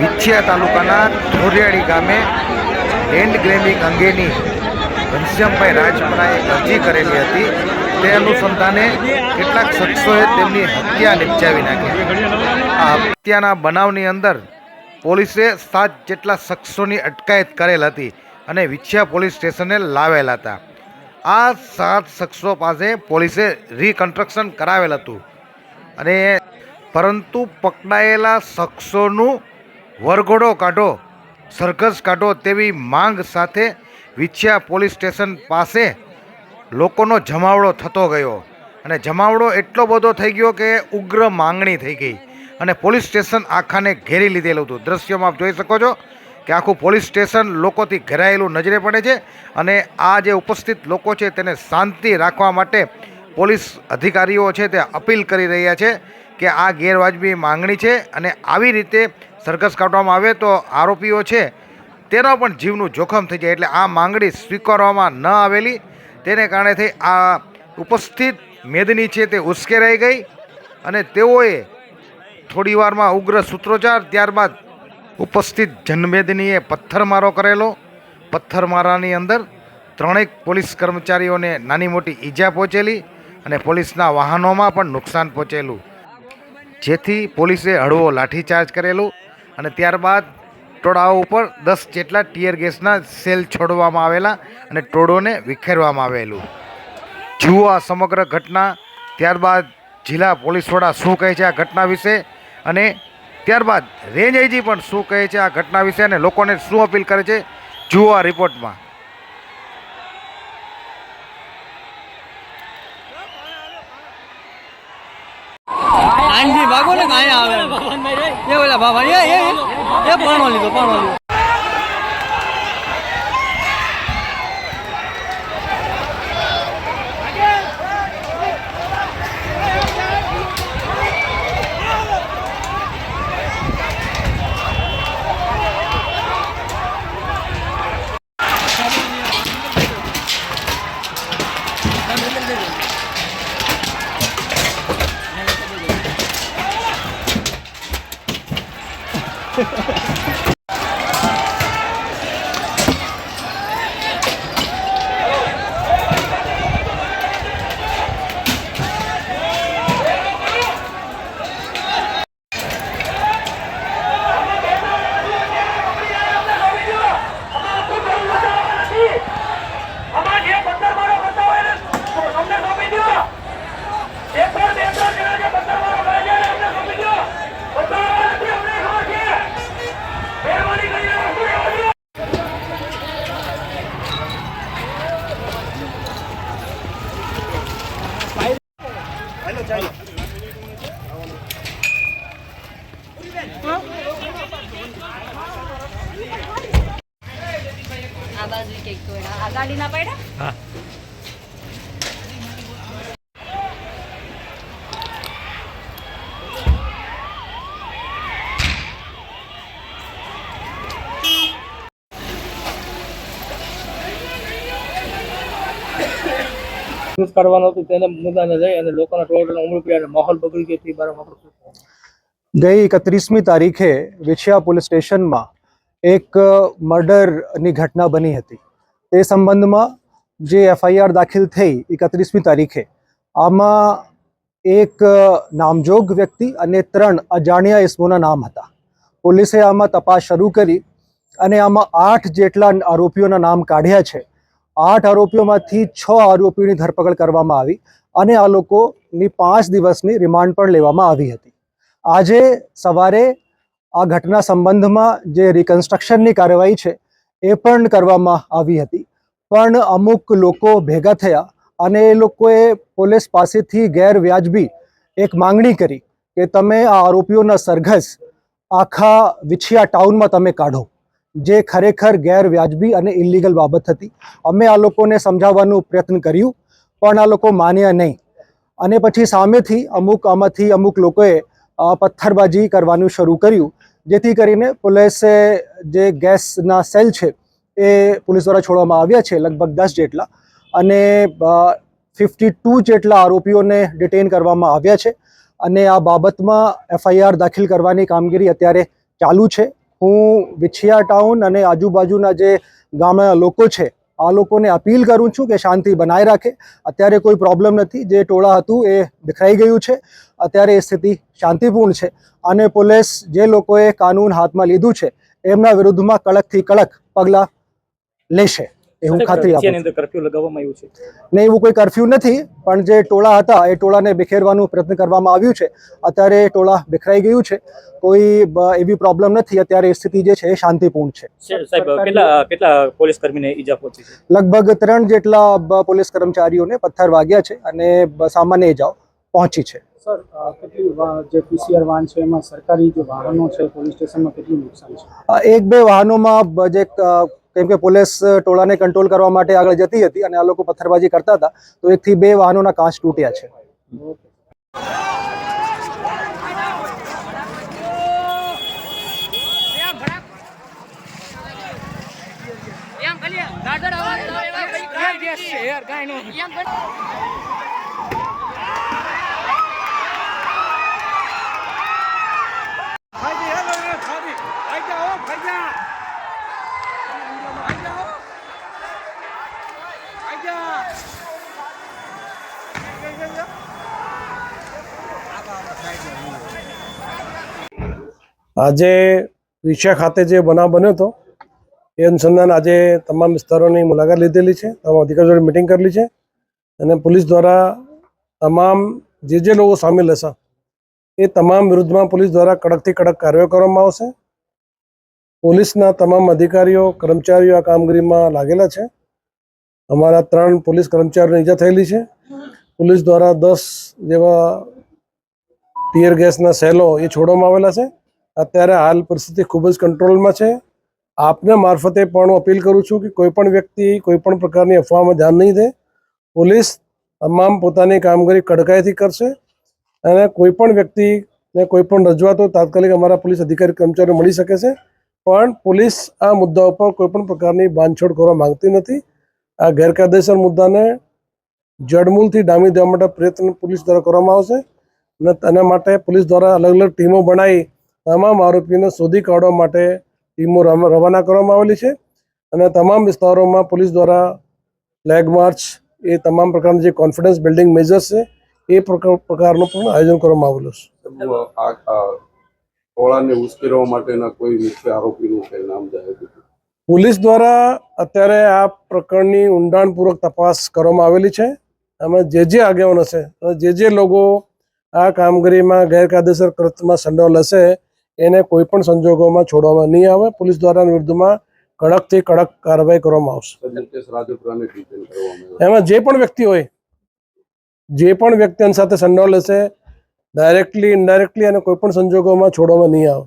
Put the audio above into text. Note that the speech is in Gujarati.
વિછિયા તાલુકાના ધોરિયાળી ગામે લેન્ડ ગ્રેબિંગ અંગેની ઘનશ્યામભાઈ રાજપરાએ અરજી કરેલી હતી. તે અનુસંધાને કેટલાક શખ્સોએ તેમની હત્યા નિપજાવી નાખી. આ હત્યાના બનાવની અંદર પોલીસે સાત જેટલા શખ્સોની અટકાયત કરેલ હતી અને વિછિયા પોલીસ સ્ટેશને લાવેલા હતા. આ સાત શખ્સો પાસે પોલીસે રિકન્સ્ટ્રક્શન કરાવેલ હતું. અને પરંતુ પકડાયેલા શખ્સોનું વરઘોડો કાઢો, સરઘસ કાઢો તેવી માંગ સાથે વિછિયા પોલીસ સ્ટેશન પાસે લોકોનો જમાવડો થતો ગયો. અને જમાવડો એટલો બધો થઈ ગયો કે ઉગ્ર માંગણી થઈ ગઈ. અને પોલીસ સ્ટેશન આખાને ઘેરી લીધેલું હતું. દ્રશ્યમાં આપ જોઈ શકો છો કે આખું પોલીસ સ્ટેશન લોકોથી ઘેરાયેલું નજરે પડે છે અને આ જે ઉપસ્થિત લોકો છે તેને શાંતિ રાખવા માટે પોલીસ અધિકારીઓ છે તે અપીલ કરી રહ્યા છે કે આ ગેરવાજબી માંગણી છે અને આવી રીતે સરઘસ કાઢવામાં આવે તો આરોપીઓ છે, તેનો પણ જીવનું જોખમ થઈ જાય એટલે આ માંગણી સ્વીકારવામાં ન આવેલી. તેને કારણે થઈ આ ઉપસ્થિત મેદની છે તે ઉશ્કેરાઈ ગઈ અને તેઓએ થોડી વારમાં ઉગ્ર સૂત્રોચ્ચાર, ત્યારબાદ ઉપસ્થિત જનમેદનીએ પથ્થરમારો કરેલો. પથ્થરમારાની અંદર ત્રણેક પોલીસ કર્મચારીઓને નાની મોટી ઈજા પહોંચેલી અને પોલીસના વાહનોમાં પણ નુકસાન પહોંચેલું. જેથી પોલીસે હળવો લાઠીચાર્જ કરેલું. અને ત્યારબાદ ટોળાઓ ઉપર દસ જેટલા ટીયર ગેસના સેલ છોડવામાં આવેલા અને ટોળોને વિખેરવામાં આવેલું. જુઓ આ સમગ્ર ઘટના. ત્યારબાદ જિલ્લા પોલીસ વડા શું કહે છે આ ઘટના વિશે અને ત્યારબાદ રેન્જ આઈજી પણ શું કહે છે આ ઘટના વિશે અને લોકોને શું અપીલ કરે છે જુઓ આ રિપોર્ટમાં. આનથી ભાગો ને કાંઈ આવે. એ ઓલા બાબા એ એ એ, પાણો લીધો પાણો લીધો આમાં જે પથ્થરમારો કરતા હોય એને અમને સોંપી દો એક પર બે ત્રણ જણા જે પથ્થરમારો કરે છે એને અમને સોંપી દો પથ્થરમારો નથી અમને ખબર છે મહેરબાની કરીને વસ્તુ રહેવા દો આ બાજુ કંઈક કોયડા આ ગાડી ના પડ્યા યુઝ કરવાનો હતો, તેને મુદ્દાને લઈ અને લોકોના ટોળાનો ઉમળી પડ્યા અને માહોલ બગડી ગયો તે બારે ગઈ એકત્રીસમી તારીખે વિછિયા પોલીસ સ્ટેશનમાં એક મર્ડરની ઘટના બની હતી. તે સંબંધમાં જે એફઆઈઆર દાખલ થઈ એકત્રીસમી તારીખે, આમાં એક નામજોગ વ્યક્તિ અને ત્રણ અજાણ્યા ઇસમોના નામ હતા. પોલીસે આમાં તપાસ શરૂ કરી અને આમાં આઠ જેટલા આરોપીઓના નામ કાઢ્યા છે. આઠ આરોપીઓમાંથી છ આરોપીઓની ધરપકડ કરવામાં આવી અને આ લોકોની પાંચ દિવસની રિમાન્ડ પણ લેવામાં આવી હતી. આજે સવારે આ ઘટના સંબંધમાં જે રિકન્સ્ટ્રક્શનની કાર્યવાહી છે, એ પણ કરવામાં આવી હતી. પણ અમુક લોકો ભેગા થયા અને એ લોકોએ પોલીસ પાસેથી ગેરવ્યાજબી એક માંગણી કરી કે તમે આ આરોપીઓના સરઘસ આખા વિછિયા ટાઉનમાં તમે કાઢો. જે ખરેખર ગેરવ્યાજબી અને ઇલીગલ બાબત હતી. અમે આ લોકોને સમજાવવાનું પ્રયત્ન કર્યું, પણ આ લોકો માન્યા નહીં. અને પછી સામેથી અમુક આમાંથી અમુક લોકોએ પથ્થરબાજી કરવાનું શરૂ કર્યું, જેથી કરીને પોલીસે જે ગેસના સેલ છે, એ પોલીસ દ્વારા છોડવામાં આવ્યા છે, લગભગ દસ જેટલા. અને ફિફ્ટી ટુ જેટલા આરોપીઓને ડિટેન કરવામાં આવ્યા છે. અને આ બાબતમાં એફઆઈઆર દાખલ કરવાની કામગીરી અત્યારે ચાલુ છે. હું વિછિયા ટાઉન અને આજુબાજુના જે ગામના લોકો છે, આ લોકોને અપીલ કરું છું કે શાંતિ બનાવી રાખે. અત્યારે કોઈ પ્રોબ્લેમ નથી. જે ટોળા હતું એ બિખરાઈ ગયું છે. અત્યારે એ સ્થિતિ શાંતિપૂર્ણ છે અને પોલીસ જે લોકોએ કાનૂન હાથમાં લીધું છે, એમના વિરુદ્ધમાં કડકથી કડક પગલાં લેશે. એ હું ખાતરી આપું છું. કર્ફ્યુ લગાવવામાં આવ્યું છે? ને એવું કોઈ કરફ્યુ નથી પણ જે ટોળા હતા એ ટોળાને બિખેરવાનું પ્રયત્ન કરવામાં આવ્યું છે. અત્યારે એ ટોળા બિખરાઈ ગયું છે. કોઈ એવી પ્રોબ્લેમ નથી. અત્યારે સ્થિતિ જે છે એ શાંતિપૂર્ણ છે. સાહેબ કેટલા કેટલા પોલીસ કર્મીને ઈજા પહોંચી છે? લગભગ ત્રણ જેટલા પોલીસ કર્મચારીઓને પથ્થર વાગ્યા છે અને સામાન્ય ઈજાઓ પહોંચી છે. સર કેટલી જે પીસીઆર વાહન છે એમાં સરકારી જે વાહનો છે પોલીસ સ્ટેશનમાં કેટલું નુકસાન છે? એક બે વાહનોમાં જે કેમ કે પોલીસ ટોળાને કંટ્રોલ કરવા માટે આગળ જતી હતી અને આ લોકો પથ્થરબાજી કરતા હતા તો એકથી બે વાહનોના કાચ તૂટ્યા છે. આજે વિછા ખાતે જે બનાવ બન્યો હતો, એ અનુસંધાન આજે તમામ વિસ્તારોની મુલાકાત લીધેલી છે, તમામ અધિકારીઓ જોડે મિટિંગ કરેલી છે અને પોલીસ દ્વારા તમામ જે જે લોકો સામેલ હશે, એ તમામ વિરુદ્ધમાં પોલીસ દ્વારા કડકથી કડક કાર્યવાહી કરવામાં આવશે. પોલીસના તમામ અધિકારીઓ, કર્મચારીઓ આ કામગીરીમાં લાગેલા છે. અમારા ત્રણ પોલીસ કર્મચારીઓને ઈજા થયેલી છે. પોલીસ દ્વારા દસ જેવા ટીયર ગેસના સેલો એ છોડવામાં આવેલા છે. અત્યારે હાલ પરિસ્થિતિ ખૂબ જ કંટ્રોલમાં છે. આપને મારફતે પણ હું અપીલ કરું છું કે કોઈ પણ વ્યક્તિ કોઈ પણ પ્રકારની અફવામાં ધ્યાન નહીં દે. પોલીસ તમામ પોતાની કામગીરી કડકાઈથી કરશે અને કોઈ પણ વ્યક્તિને કોઈ પણ રજૂઆતો તાત્કાલિક અમારા પોલીસ અધિકારી કર્મચારીઓ મળી શકે છે. પણ પોલીસ આ મુદ્દા ઉપર કોઈ પણ પ્રકારની બાંધછોડ કરવા માંગતી નથી. આ ગેરકાયદેસર મુદ્દાને જડમૂળથી ડામી દેવા માટે પ્રયત્ન પોલીસ દ્વારા કરવામાં આવશે અને તેના માટે પોલીસ દ્વારા અલગ અલગ ટીમો બનાવી તમામ આરોપીઓને શોધી કાઢવા માટે ટીમો રવાના કરવામાં આવેલી છે અને તમામ વિસ્તારોમાં પોલીસ દ્વારા ફ્લેગ માર્ચ એ તમામ પ્રકારના જે કોન્ફિડન્સ બિલ્ડિંગ મેજર્સ છે એ પ્રકાર- પ્રકારનું પણ આયોજન કરવામાં આવેલું છે. ટોળાને ઉશ્કેરવા માટેના કોઈ મુખ્ય આરોપીનું કઈ નામ જાહેર પોલીસ દ્વારા અત્યારે આ પ્રકરણની ઊંડાણપૂર્વક તપાસ કરવામાં આવેલી છે. અમે જે જે આગેવાન હશે અને જે જે લોકો આ કામગીરીમાં ગેરકાયદેસર કૃત્યમાં સંડોવાયેલ હશે એને કોઈ પણ સંજોગોમાં છોડવામાં નહીં આવે. પોલીસ દ્વારા વિરુદ્ધમાં કડકથી કડક કાર્યવાહી કરવામાં આવશે. એમાં જે પણ વ્યક્તિ હોય જે પણ વ્યક્તિ એની સાથે સંડોળ લેશે ડાયરેક્ટલી ઇનડાયરેક્ટલી અને કોઈ પણ સંજોગોમાં છોડવામાં નહીં આવે.